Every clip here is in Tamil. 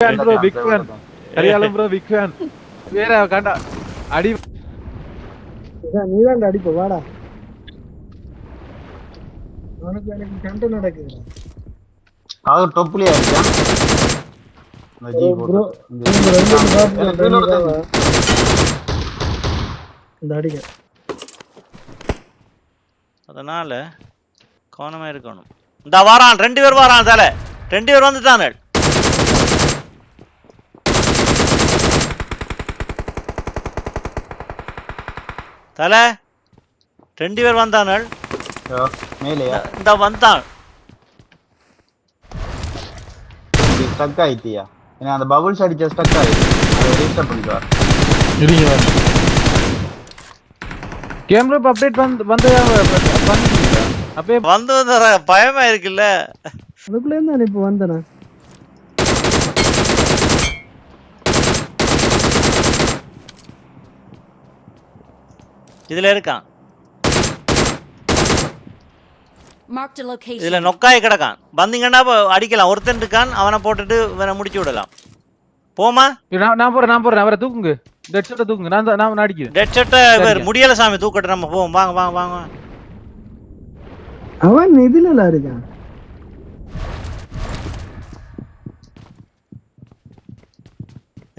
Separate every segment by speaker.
Speaker 1: ஃபேன் ப்ரோ பிக் ஃபேன் ஹரியாலம் ப்ரோ பிக் ஃபேன் வேற கண்டா. அடி.
Speaker 2: நீ தான் அடிப்ப வாடா. உனக்கு எனக்கு சண்டை நடக்குதுடா.
Speaker 3: அவர் டொப்புலியா இருக்கா
Speaker 4: அதனால கவனமா இருக்கணும். இந்த வாரான் ரெண்டு பேர் வாரான் தலை ரெண்டு பேர் வந்துட்டானு தலை. ரெண்டு பேர் வந்தானள்.
Speaker 3: மேலேயா?
Speaker 4: இந்த வந்தான்.
Speaker 3: ஸ்டக் ஆயிட்டியா? ஏன்னா அந்த பபுள்ஸ் அடிச்ச ஸ்டக் ஆயிடுச்சு அதை ரீஸ்டார்ட் பண்ணிட்டு வர
Speaker 1: இருங்க கேமரா அப்டேட் வந்து வந்து பண்ணிட்டீங்களா? அப்பயே
Speaker 4: வந்து வந்து பயமா இருக்குல்ல.
Speaker 2: அதுக்குள்ளே தான் இப்ப வந்தேன்?
Speaker 4: இதுல இருக்கான். இதுல நொக்காய் கிடக்கான். வந்தீங்கன்னா அடிக்கலாம். ஒருத்தன் இருக்கான் அவனை போட்டுட்டு இவனை முடிச்சு விடலாம். போமா
Speaker 1: நான் போறேன் நான் போறேன். அவரை தூக்குங்க. டெட் ஷாட்டை தூக்குங்க. நான் நான் அடிக்கிறேன்.
Speaker 4: டெட் ஷர்ட்டை இவர் முடியல சாமி தூக்கட்டு நம்ம போவோம். வாங்க வாங்க வாங்க.
Speaker 2: அவன் இதுல இருக்கான்?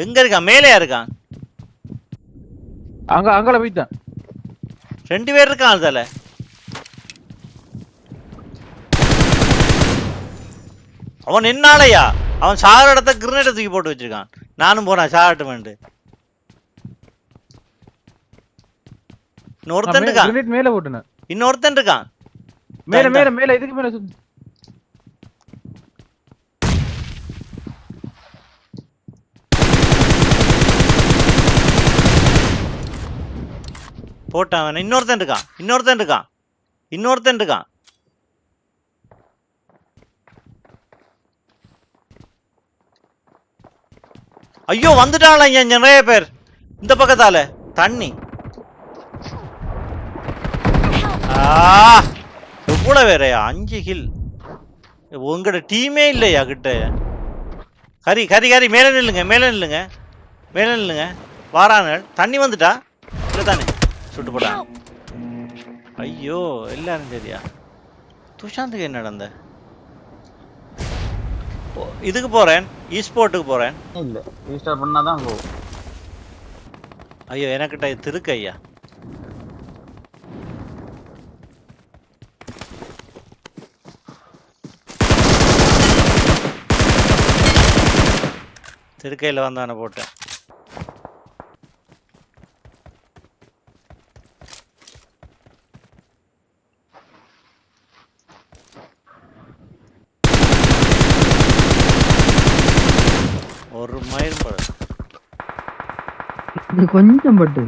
Speaker 4: எங்க இருக்கான்? மேலேயா இருக்கான்?
Speaker 1: அங்க அங்கால போயிட்டான்.
Speaker 4: ரெண்டு பேர் இருக்கான் அதுல. அவன் நின்னாலயா? அவன் சாகிற இடத்த கிரனேட்டை தூக்கி போட்டு வச்சிருக்கான். நானும் போறேன் சாகட்டுமெண்டு இன்னொருத்தன் இருக்கான்.
Speaker 1: மேல போட்டுனேன்.
Speaker 4: இன்னொருத்தன் இருக்கான்.
Speaker 1: மேல. மேல மேல இதுக்கு மேல
Speaker 4: போட்டான் அவன். இன்னொருத்தன் இருக்கான். இன்னொருத்தன் இருக்கான். இன்னொருத்தன் இருக்கான். ஐயோ வந்துட்டாங்களா நிறைய பேர். இந்த பக்கத்தால. தண்ணி. ஆ எவ்வளவு வேறயா அஞ்சு கில் உங்களோட டீமே இல்லையா கிட்ட? கரி கரி கரி மேலே நில்லுங்க மேலே நில்லுங்க. மேலே நில்லுங்க. வாரானல். தண்ணி வந்துட்டா? இல்லை தானே சுட்டு போட்டான் ஐயோ எல்லாரும் சரியா? துஷாந்துக்கு என்ன நடந்த? இதுக்கு போறேன். ஈஸ்போர்ட்டுக்கு போறேன்.
Speaker 3: இல்ல ரீஸ்டார்ட் பண்ணாதான் போகும்
Speaker 4: ஐயோ எனக்கிட்ட இது இருக்கு ஐயா. திருக்கையில் வந்தான போட்டேன். ஒரு படு.
Speaker 2: இது கொஞ்சம் பட்டு.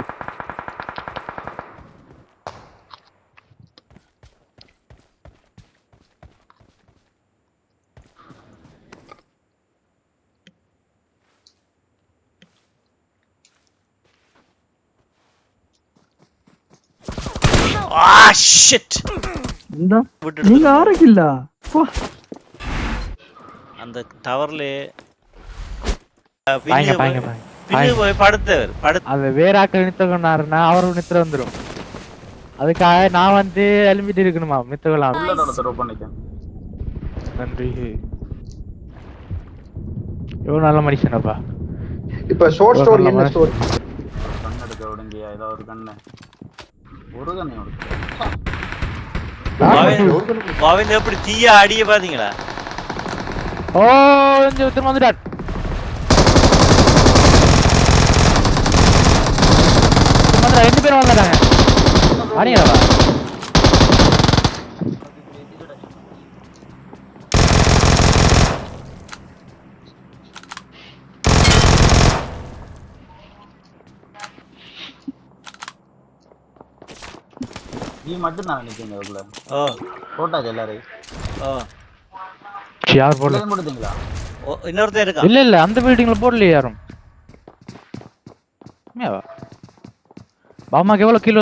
Speaker 4: ஆ ஷிட்
Speaker 2: இந்த
Speaker 4: விட்டுடு
Speaker 2: நீங்க ஆரக்கில்ல? போ.
Speaker 4: அந்த டவர்லே
Speaker 5: பாய்ங்க பாய்ங்க பாய்ங்க
Speaker 4: பின்னு போய் படுத்தவர். படுத்து
Speaker 5: அது வேற ஆக்கள் நித்த கொண்டாருன்னா அவரும் நித்திர வந்துரும். அதுக்காக நான் வந்து எழும்பிட்டு இருக்கணுமா
Speaker 3: பண்ணிக்கேன்
Speaker 5: நன்றி. எவ்வளவு நல்ல மனுஷனப்பா.
Speaker 2: இப்ப ஷார்ட்
Speaker 5: ஒரு
Speaker 2: ஸ்டோரி
Speaker 5: நல்ல
Speaker 2: என்ன
Speaker 5: மனுஷன்.
Speaker 2: ஸ்டோரி
Speaker 3: கண் எடுக்க விடுங்கயா ஏதாவது ஒரு கண்ணு. ஒரு கண்ணை
Speaker 4: கோவிந்த் எப்படி தீய அடிய பாத்தீங்களா?
Speaker 5: ஓ இந்த திரும்ப வந்துடா, ரெண்டு பேரும் வந்துட்டாங்க அடிங்களா
Speaker 3: நீ மட்டும் தான் நினைக்கிறீங்க அதுக்குள்ள.
Speaker 4: ஓ
Speaker 3: போட்டாச்சு எல்லாரையும்.
Speaker 4: ஓ
Speaker 5: யார் போடல?
Speaker 4: ஓ, இன்னொருத்தன் இருக்கான்
Speaker 5: இல்ல இல்ல அந்த பில்டிங்ல போடலையே யாரும். உண்மையாவா பாமாக்கு எவ்வளவு
Speaker 3: பேர்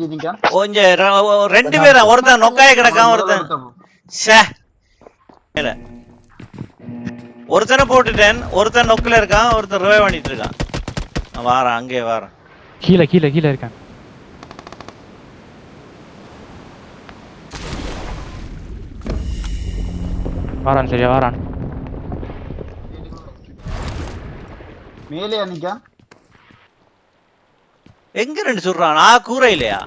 Speaker 3: ஜீனிக்கா
Speaker 4: கொஞ்சம் ரெண்டு பேரும் ஒருத்தன் நொக்காய கிடக்கான் ஒருத்தன். மேல. ஒருத்தனை போட்டுட்டேன் ஒருத்தன் நொக்கில இருக்கான் ஒருத்தன் ரிவை பண்ணிட்டு இருக்கான். வாரேன் அங்கே வாரேன்
Speaker 5: கீழே கீழே கீழே இருக்கான். வாரான் சரியா வாரான்.
Speaker 3: மேலே நிக்கா
Speaker 4: எங்க ரெண்டு சொல்றான் ஆ கூரை இல்லையா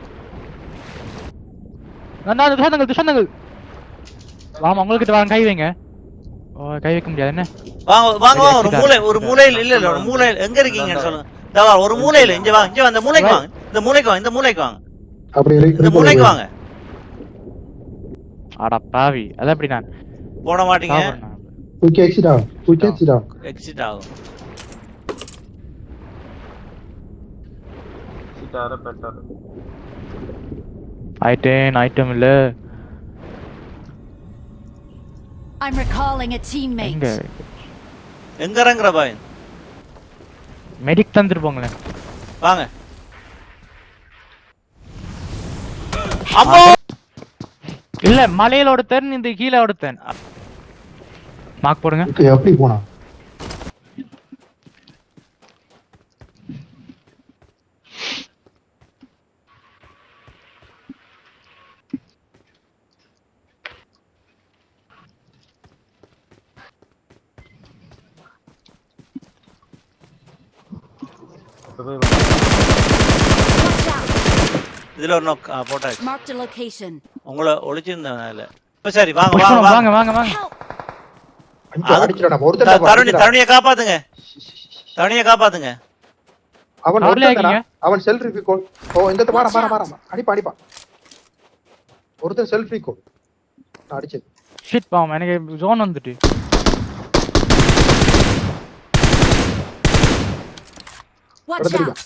Speaker 5: நான் துஷாந்தங்கள் துஷாந்தங்கள் வாமா உங்ககிட்ட வாங்க கை வைங்க. ஓ கை வைக்க முடியாது என்ன?
Speaker 4: வாங்க வாங்க வாங்க ஒரு மூலை ஒரு மூலையில் இல்ல இல்ல ஒரு மூலையில் எங்க இருக்கீங்கன்னு சொல்லுங்க இதோ வா, ஒரு மூலையில இங்க வாங்க இங்க இந்த மூலைக்கு வாங்க இந்த மூலைக்கு வாங்க இந்த மூலைக்கு வாங்க. இந்த மூலைக்கு வாங்க.
Speaker 5: அட பாவி. அது எப்படி நான்?
Speaker 4: போட மாட்டீங்க.
Speaker 2: sit down. We can sit down.
Speaker 4: Exit ஆகும்
Speaker 3: சிட்டார பெட்டர்
Speaker 5: ஆயிட்டேன் ஐட்டம் இல்ல.
Speaker 6: I'm recalling a teammate.
Speaker 5: எங்க?
Speaker 4: எங்க இறங்குற பாயன்
Speaker 5: மெடிக் தந்துட்டு போங்களேன்.
Speaker 4: வாங்க. அம்மா!
Speaker 5: இல்ல மலையில ஒருத்தன் இந்த கீழே ஒருத்தன். மார்க் போடுங்க.
Speaker 2: எப்படி போனா
Speaker 4: இதுல ஒரு நோக் போட்டாச்சு. உங்களை ஒளிச்சிருந்தேன் அதுல இப்ப சரி வாங்க வாங்க வாங்க.
Speaker 5: வாங்க வாங்க
Speaker 4: த-
Speaker 2: ஒருத்தன்
Speaker 4: தருணி தருணியை காப்பாத்துங்க. தருணியை காப்பாத்துங்க.
Speaker 2: அவன்? அவன் செல்ஃப் ரீகால் ஓ இந்த பாரம் பாரம் அடிப்பா அடிப்பா. ஒருத்தன் செல்ஃப் ரீகால் நான் அடிச்சது.
Speaker 5: ஷிட் பாவம். எனக்கு ஜோன் வந்துட்டு.
Speaker 6: Watch
Speaker 2: Brother,
Speaker 6: out!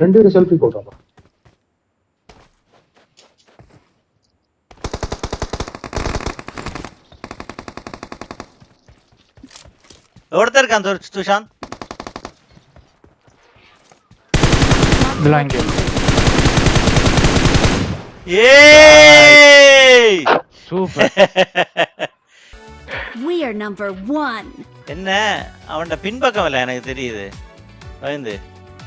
Speaker 2: ரெண்டு பேரும் செல்ஃப் ரீகால் ஆமா
Speaker 4: ஒருத்தர் இருக்கான் து- Thushanth
Speaker 6: We are number one.
Speaker 4: என்ன? அவன்கிட்ட பின்பக்கம் இல்லை எனக்கு தெரியுது. பயந்து.